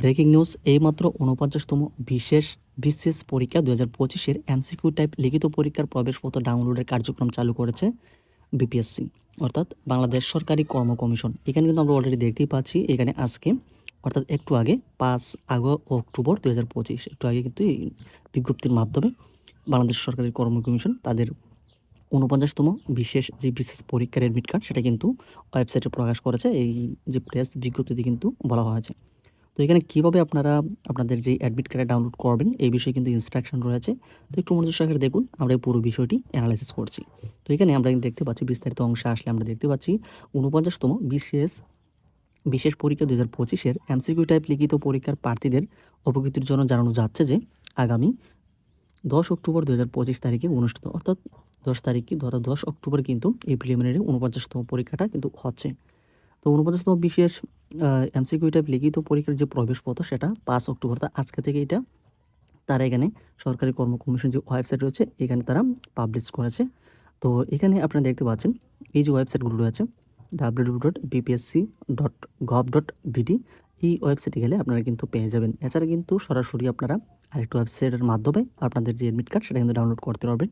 Breaking news, এইমাত্র উনপঞ্চাশতম বিশেষ বিশেষ পরীক্ষা দু হাজার পঁচিশের এমসিকিউ টাইপ লিখিত পরীক্ষার প্রবেশপত্র ডাউনলোডের কার্যক্রম চালু করেছে বিপিএসসি। অর্থাৎ বাংলাদেশ সরকারি কর্ম কমিশন। এখানে কিন্তু আমরা অলরেডি দেখতেই পাচ্ছি, এখানে আজকে, অর্থাৎ একটু আগে, পাঁচ আগ অক্টোবর দু হাজার পঁচিশ, একটু আগে কিন্তু এই বিজ্ঞপ্তির মাধ্যমে বাংলাদেশ সরকারি কর্ম কমিশন তাদের উনপঞ্চাশতম বিশেষ যে বিশেষ পরীক্ষার অ্যাডমিট কার্ড সেটা কিন্তু ওয়েবসাইটে প্রকাশ করেছে। এই যে প্রেস বিজ্ঞপ্তিতে কিন্তু বলা হয়েছে। তো এখানে কীভাবে আপনারা আপনাদের যে অ্যাডমিট কার্ডে ডাউনলোড করবেন, এই বিষয়ে কিন্তু ইনস্ট্রাকশন রয়েছে। তো একটু মনোযোগ সহকারে দেখুন, আমরা এই পুরো বিষয়টি অ্যানালাইসিস করছি। তো এখানে আমরা কিন্তু দেখতে পাচ্ছি, বিস্তারিত অংশে আসলে আমরা দেখতে পাচ্ছি উনপঞ্চাশতম বিশেষ বিশেষ পরীক্ষা দু হাজার পঁচিশের এমসিকিউ টাইপ লিখিত পরীক্ষার প্রার্থীদের অবগতির জন্য জানানো যাচ্ছে যে, আগামী দশ অক্টোবর দু হাজার পঁচিশ তারিখে অনুষ্ঠিত, অর্থাৎ দশ তারিখে ধরো দশ অক্টোবর কিন্তু এই প্রিলিমিনারি উনপঞ্চাশতম পরীক্ষাটা কিন্তু হচ্ছে। তো উনপঞ্চাশতম বিশেষ এমসিকিউ টাইপ লিখিত পরীক্ষার যে প্রবেশপত্র সেটা পাঁচ অক্টোবর আজকে থেকে এটা তারা এখানে সরকারি কর্ম কমিশন যে ওয়েবসাইট রয়েছে, এখানে তারা পাবলিশ করেছে। তো এখানে আপনারা দেখতে পাচ্ছেন, এই যে ওয়েবসাইটগুলো রয়েছে W dot BPSC dot gov dot BD এই ওয়েবসাইটে গেলে আপনারা কিন্তু পেয়ে যাবেন। এছাড়া কিন্তু সরাসরি আপনারা আরেকটি ওয়েবসাইটের মাধ্যমে আপনাদের যে অ্যাডমিট কার্ড সেটা কিন্তু ডাউনলোড করতে পারবেন।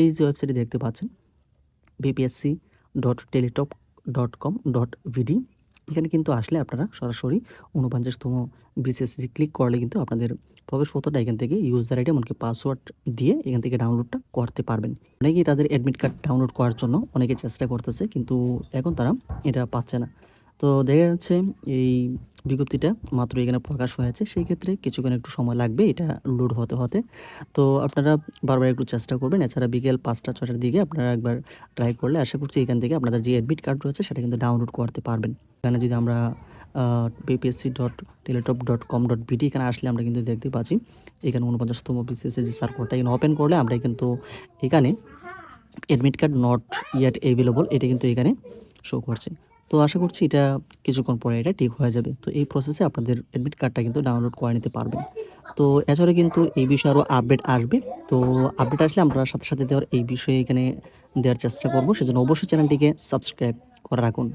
এই যে ওয়েবসাইটে দেখতে পাচ্ছেন BPSC dot Teletalk dot com dot BD এখানে কিন্তু আসলে আপনারা সরাসরি উনপঞ্চাশতম বিসিএসসি ক্লিক করলে কিন্তু আপনাদের প্রবেশপত্রটা এখান থেকে ইউজার আইডি এমনকি পাসওয়ার্ড দিয়ে এখান থেকে ডাউনলোডটা করতে পারবেন। অনেকেই তাদের অ্যাডমিট কার্ড ডাউনলোড করার জন্য অনেকে চেষ্টা করতেছে, কিন্তু এখন তারা এটা পাচ্ছে না। তো দেখা যাচ্ছে এই বিজ্ঞপ্তিটা মাত্র এখানে প্রকাশ হয়েছে। সেই ক্ষেত্রে কিছুক্ষণ একটু সময় লাগবে, এটা লোড হতে হতে। তো আপনারা বারবার একটু চেষ্টা করবেন, এছাড়া বিকেল পাঁচটা ছটার দিকে আপনারা একবার ট্রাই করলে আশা করছি এখান থেকে আপনাদের যে অ্যাডমিট কার্ড রয়েছে, সেটা কিন্তু ডাউনলোড করতে পারবেন। এখানে যদি আমরা BPSC dot Teletalk dot com dot BD এখানে আসলে আমরা কিন্তু দেখতে পাচ্ছি, এখানে উনপঞ্চাশতম বিসিএসের যে সার্কুলারটা এখানে ওপেন করলে আমরা কিন্তু এখানে admit card not yet available এটা কিন্তু এখানে শো করছে। তো আশা করছি এটা কিছুক্ষণ পরে এটা ঠিক হয়ে যাবে। তো এই প্রসেসে আপনাদের অ্যাডমিট কার্ডটা কিন্তু ডাউনলোড করে নিতে পারবেন। তো এছাড়া কিন্তু এই বিষয়ে আরও আপডেট আসবে। তো আপডেট আসলে আমরা সাথে সাথে দেওয়ার এই বিষয়ে এখানে দেওয়ার চেষ্টা করব। সেজন্য অবশ্যই চ্যানেলটিকে সাবস্ক্রাইব করে রাখুন।